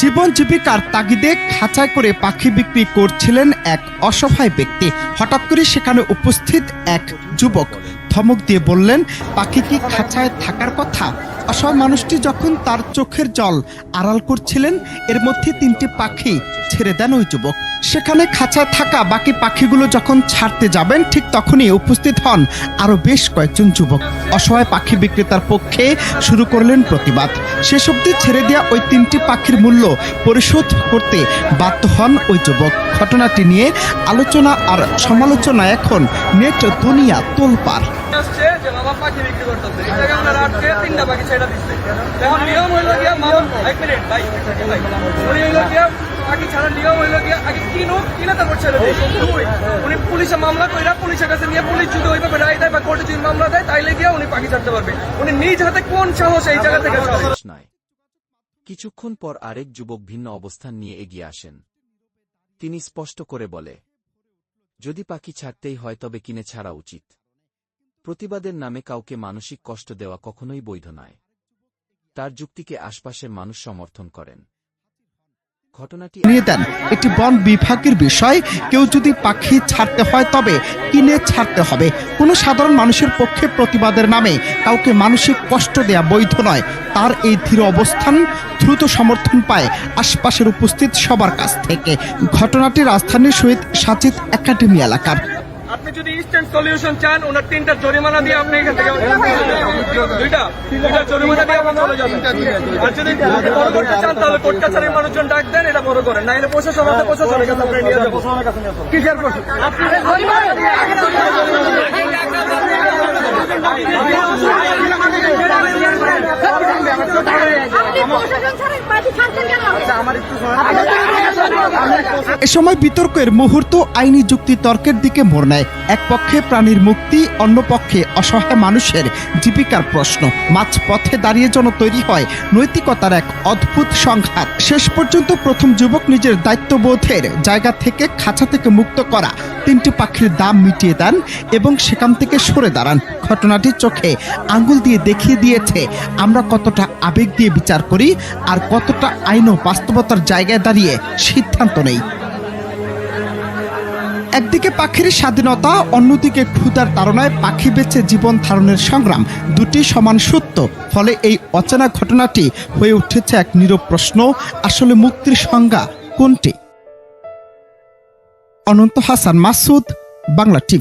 জীবন জীবিকার তাগিদে খাঁচায় করে পাখি বিক্রি করছিলেন এক অসহায় ব্যক্তি। হঠাৎ করে সেখানে উপস্থিত এক যুবক। ধমক দিয়ে বললেন, পাখি কি খাঁচায় থাকার কথা? অসহায় মানুষটি যখন তার চোখের জল আড়াল করছিলেন, এর মধ্যে তিনটি পাখি ছেড়ে দেন ওই যুবক। সেখানে খাঁচায় থাকা বাকি পাখিগুলো যখন ছাড়তে যাবেন, ঠিক তখনই উপস্থিত হন আরও বেশ কয়েকজন যুবক। অসহায় পাখি বিক্রেতার পক্ষে শুরু করলেন প্রতিবাদ। শেষ অব্দি ছেড়ে দেওয়া ওই তিনটি পাখির মূল্য পরিশোধ করতে বাধ্য হন ওই যুবক। ঘটনাটি নিয়ে আলোচনা আর সমালোচনা এখন নেট দুনিয়া তোলপাড়। ছেড়ে এখন নিয়ম হইল গিয়া এক মিনিট, ভাই পাখি ছাড়ার নিয়ম হইল গিয়া আগে তারপর ছেড়ে উনি পুলিশে মামলা কইরা পুলিশের কাছে নিয়ে পুলিশ যদি ওইভাবে রায় দেয় বা কোর্টে যদি মামলা দেয়, তাইলে গিয়া উনি ছাড়তে পারবে। উনি নিজ হাতে কোন সাহস এই জায়গা থেকে ছাড়ে কিছুক্ষণ পর আরেক যুবক ভিন্ন অবস্থান নিয়ে এগিয়ে আসেন। তিনি স্পষ্ট করে বলে, যদি পাখি ছাড়তেই হয় তবে কিনে ছাড়া উচিত। প্রতিবাদের নামে কাউকে মানসিক কষ্ট দেওয়া কখনোই বৈধ নয়। তার যুক্তিকে আশপাশের মানুষ সমর্থন করেন। ঘটনাটি এটি বন বিভাগের বিষয়, কেউ যদি পাখি ছাড়তে হয় তবে কিনে ছাড়তে হবে। কোনো সাধারণ মানুষের পক্ষে প্রতিবাদের নামে কাউকে মানসিক কষ্ট দেয়া বৈধ নয়। তার এই ধীর অবস্থান দ্রুত সমর্থন পায় আশপাশের উপস্থিত সবার কাছ থেকে। ঘটনাটি রাজধানীর শহীদ সাজিদ একাডেমি এলাকার। ইনস্ট্যান্ট সলিউশন চান ওনার তিনটা জরিমানা দিয়ে আপনি এখান থেকে দুইটা দুইটা জরিমানা দিয়ে আপনি চলে যাবেন আর যদি বড় করতে চান তাহলে কোর্ট কাছারির মানুষজন ডাক দেন এটা বড় করেন না হলে প্রশাসন আছে প্রশাসনের কাছে আপনি নিয়ে যাব প্রশাসন ছাড়ছেন কেন এ সময় বিতর্কের মুহূর্ত আইনি যুক্তি তর্কের দিকে মোড় নেয়। এক পক্ষে প্রাণীর মুক্তি, অন্য পক্ষে অসহায় মানুষের জীবিকার প্রশ্ন। মাঝ পথে দাঁড়িয়ে যেন তৈরি হয় নৈতিকতার এক অদ্ভুত সংঘাত। শেষ পর্যন্ত প্রথম যুবক নিজের দায়িত্ববোধের জায়গা থেকে খাঁচা থেকে মুক্ত করা। তিনটি পাখির দাম মিটিয়ে দেন এবং সেখান থেকে সরে দাঁড়ান। ঘটনাটি চোখে আঙ্গুল দিয়ে দেখিয়ে দিয়েছে, আমরা কতটা আবেগ দিয়ে বিচার করি আর কতটা আইন ও বাস্তবতার জায়গায় দাঁড়িয়ে সিদ্ধান্ত নেই। একদিকে পাখির স্বাধীনতা, অন্যদিকে ক্ষুধার তাড়নায় পাখি বেছে জীবন ধারণের সংগ্রাম, দুটি সমান সত্য। ফলে এই অচেনা ঘটনাটি হয়ে উঠেছে এক নীরব প্রশ্ন, আসলে মুক্তির সংজ্ঞা কোনটি? অনন্ত হাসান মাসুদ, বাংলা টিভি।